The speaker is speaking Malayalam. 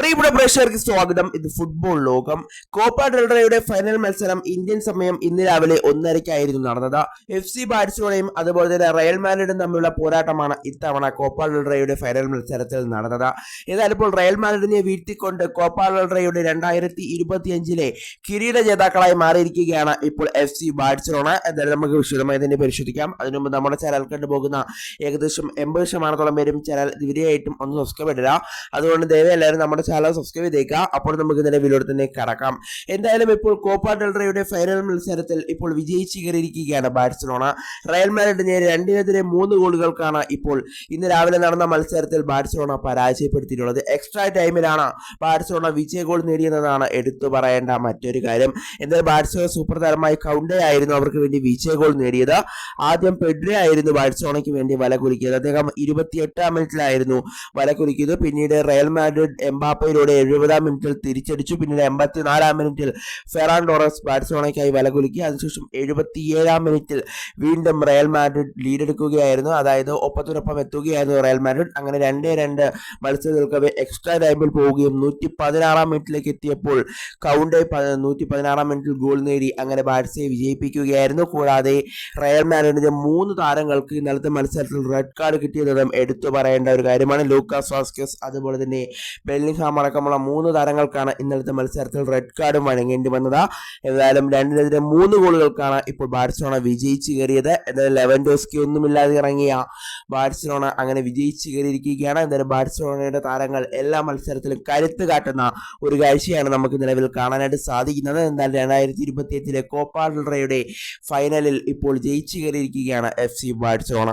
പ്രിയപ്പെട്ട പ്രേക്ഷകർക്ക് സ്വാഗതം. ഇത് ഫുട്ബോൾ ലോകം. കോപ്പ ഡെൽറയുടെ ഫൈനൽ മത്സരം ഇന്ത്യൻ സമയം ഇന്ന് രാവിലെ ഒന്നരയ്ക്കായിരുന്നു നടന്നത്. എഫ് സി ബാഴ്സലോണയും അതുപോലെ തന്നെ റയൽ മാഡ്രിഡും തമ്മിലുള്ള പോരാട്ടമാണ് ഇത്തവണ കോപ്പ ഡെൽറയുടെ ഫൈനൽ മത്സരത്തിൽ നടന്നത്. എന്നാൽ ഇപ്പോൾ റയൽ മാഡ്രിഡിനെ വീഴ്ത്തിക്കൊണ്ട് കോപ്പ ഡെൽറയുടെ രണ്ടായിരത്തി ഇരുപത്തിയഞ്ചിലെ കിരീട ജേതാക്കളായി മാറിയിരിക്കുകയാണ് ഇപ്പോൾ എഫ് സി ബാഴ്സലോണ. എന്തായാലും നമുക്ക് വിശദമായി തന്നെ പരിശോധിക്കാം. അതിനുമുമ്പ് നമ്മുടെ ചാനൽ കണ്ടുപോകുന്ന ഏകദേശം എൺപത് ശതമാനത്തോളം പേരും ചാനൽ ഇതുവരെയായിട്ടും ഒന്ന് സബ്സ്ക്രൈബ് ഇടില്ല അതുകൊണ്ട് ദയവായി എല്ലാവരും നമ്മുടെ ചാനൽ സബ്സ്ക്രൈബ് ചെയ്തേക്കുക അപ്പോൾ നമുക്ക് വീഡിയോ തന്നെ കടക്കാം. എന്തായാലും ഇപ്പോൾ കോപ്പ ഡെൽറയുടെ ഫൈനൽ മത്സരത്തിൽ ഇപ്പോൾ വിജയിച്ചു കയറിയിരിക്കുകയാണ് ബാഴ്സലോണ. റയൽ മാഡ്രിഡിനെ രണ്ടിനെതിരെ മൂന്ന് ഗോളുകൾക്കാണ് ഇപ്പോൾ ഇന്ന് രാവിലെ നടന്ന മത്സരത്തിൽ ബാഴ്സലോണ പരാജയപ്പെടുത്തിയിട്ടുള്ളത്. എക്സ്ട്രാ ടൈമിലാണ് ബാഴ്സലോണ വിജയ ഗോൾ നേടിയതെന്നാണ് എടുത്തു പറയേണ്ട മറ്റൊരു കാര്യം. എന്നാൽ ബാഴ്സലോണ സൂപ്പർ താരമായി കൗണ്ടേ ആയിരുന്നു അവർക്ക് വേണ്ടി വിജയ ഗോൾ നേടിയത്. ആദ്യം പെഡ്രെ ആയിരുന്നു ബാഴ്സലോണയ്ക്ക് വേണ്ടി വല കുലിക്കിയത്. അദ്ദേഹം ഇരുപത്തിയെട്ടാം മിനിറ്റിലായിരുന്നു വല കുലിക്കിയത്. പിന്നീട് റയൽ മാഡ്രിഡ് എംബാപ്പയിലൂടെ എഴുപതാം മിനിറ്റിൽ തിരിച്ചടിച്ചു. പിന്നീട് എൺപത്തിനാലാം മിനിറ്റിൽ ഫെറാൻ ഡോറസ് ബാഴ്സലോണയ്ക്കായി വല കുലുക്കി. അതിനുശേഷം എഴുപത്തിയേഴാം മിനിറ്റിൽ വീണ്ടും റയൽ മാഡ്രിഡ് ലീഡെടുക്കുകയായിരുന്നു. അതായത് ഒപ്പത്തിനൊപ്പം എത്തുകയായിരുന്നു റയൽ മാഡ്രിഡ്. അങ്ങനെ രണ്ടേ രണ്ട് മത്സരങ്ങൾക്കവേ എക്സ്ട്രാ ടൈമിൽ പോവുകയും നൂറ്റി പതിനാറാം മിനിറ്റിലേക്ക് എത്തിയപ്പോൾ കൗണ്ടേ നൂറ്റി പതിനാറാം മിനിറ്റിൽ ഗോൾ നേടി അങ്ങനെ ബാഴ്സയെ വിജയിപ്പിക്കുകയായിരുന്നു. കൂടാതെ റയൽ മാഡ്രിഡിന്റെ മൂന്ന് താരങ്ങൾക്ക് ഇന്നലത്തെ മത്സരത്തിൽ റെഡ് കാർഡ് കിട്ടിയതും എടുത്തു പറയേണ്ട ഒരു കാര്യമാണ് ലൂക്കാസ് വാസ്കസ്. അതുപോലെ തന്നെ ബെല്ലിംഗ്ഹാം അടക്കമുള്ള മൂന്ന് താരങ്ങൾക്കാണ് ഇന്നലത്തെ മത്സരത്തിൽ റെഡ് കാർഡും വഴങ്ങേണ്ടി വന്നത്. എന്തായാലും രണ്ടിനെതിരെ മൂന്ന് ഗോളുകൾക്കാണ് ഇപ്പോൾ ബാഴ്സലോണ വിജയിച്ചു കയറിയത്. എന്തായാലും ലെവൻഡോസ്കി ഒന്നുമില്ലാതെ ഇറങ്ങിയ ബാഴ്സലോണ അങ്ങനെ വിജയിച്ചു കയറിയിരിക്കുകയാണ്. എന്തായാലും ബാഴ്സലോണയുടെ താരങ്ങൾ എല്ലാ മത്സരത്തിലും കരുത്ത് കാട്ടുന്ന ഒരു കാഴ്ചയാണ് നമുക്ക് നിലവിൽ കാണാനായിട്ട് സാധിക്കുന്നത്. എന്നാൽ രണ്ടായിരത്തി ഇരുപത്തി എട്ടിലെ കോപ്പാ ഡെൽറയുടെ ഫൈനലിൽ ഇപ്പോൾ ജയിച്ചു കയറിയിരിക്കുകയാണ് എഫ് സി ബാഴ്സലോണ.